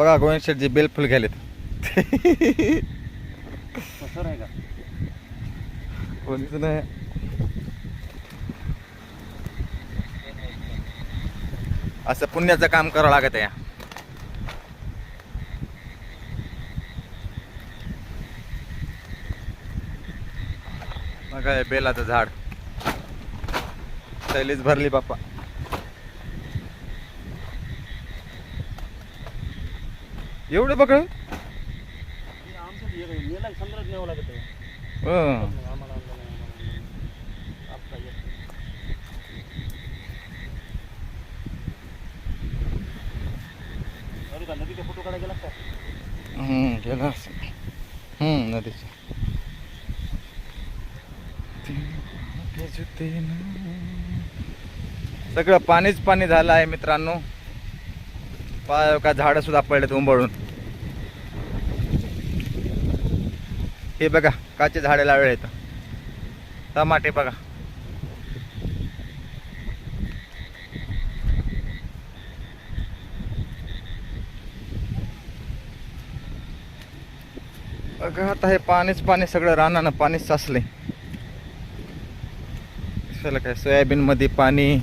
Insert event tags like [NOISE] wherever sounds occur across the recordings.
बघा गोविंद शेटजी बेलफुल घ्यालेत. कोणीच नाही. असं पुण्याचं काम करावं लागत आहे. काय बेलाचं झाड. शैलीच भरली बाप्पा एवढं बघ हे आमचं हे काय, मेला समुद्रात न्यावं लागत आहे हं. आम्हाला आणलं नाही, आम्हाला आणलं नाही. आपला येत नाही. अरे का नदीचे फोटो काढायला गेला का हम्म, गेला असेल. हम्म, नदीच्या सगळं पाणीच पाणी झालं आहे मित्रांनो. पा का झाडं सुद्धा पडलेत उंबळून. हे बघा काचे झाडे लावले आहेत टमाटे बघा. बघा आता हे पाणीच पाणी सगळं रानानं पाणीच साचले कशाला काय सोयाबीन मध्ये पाणी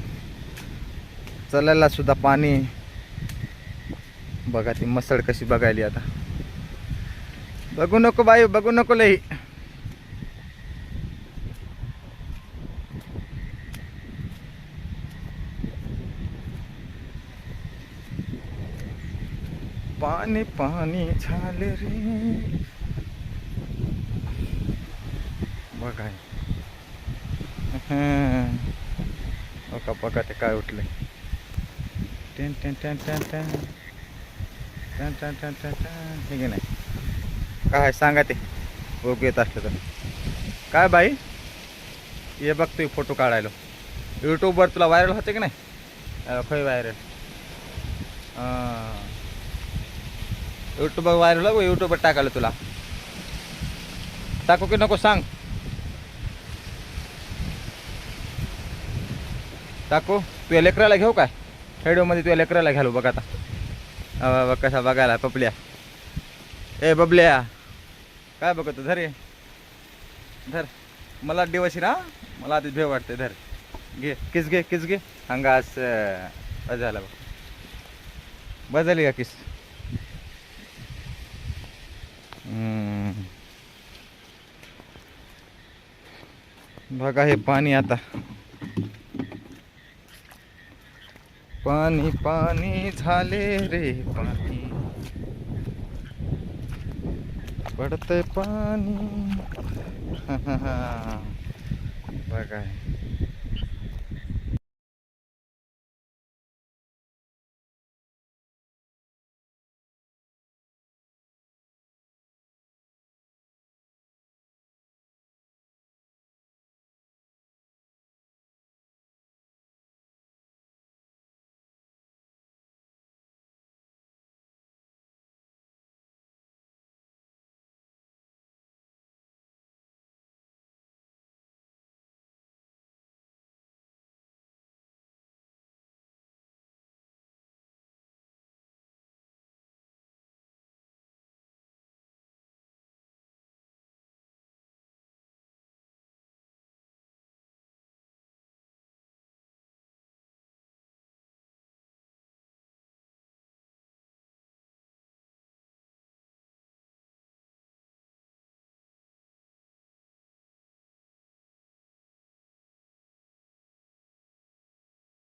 चलायला सुद्धा पाणी. बघा ती मसळ कशी बघायली आता. बघू नको बाई बघू नको लई पाणी पाणी झाले रे बघाय बघा बघा ते काय उठले ten ten ten ten ten ten ten ten ten ten हे नाही काय सांगा ते. ओके येत असलं तर. काय बाई? ये बघ तू फोटो काढायला. यूट्यूबवर तुला व्हायरल होते की नाही? खय व्हायरल यूट्यूबवर व्हायरल हो यूट्यूबवर टाकायला तुला. टाकू की नको सांग. टाकू. तुझ्या लेकराला घेऊ काय? खेडोमध्ये तुझ्या लेकराला घालू बघ आता. कसा बघायला पपल्या. ए बबल्या. काय बघतो धर ये धर. मला दिवशी ना मला आधीच भेव वाटते धर. घे किस घे किस घे. हंगा बस झाला बघ. बस झाली का किस? बघा हे पाणी आता. पाणी पाणी झाले रे पाणी. पडतंय पाणी. [LAUGHS] बघा.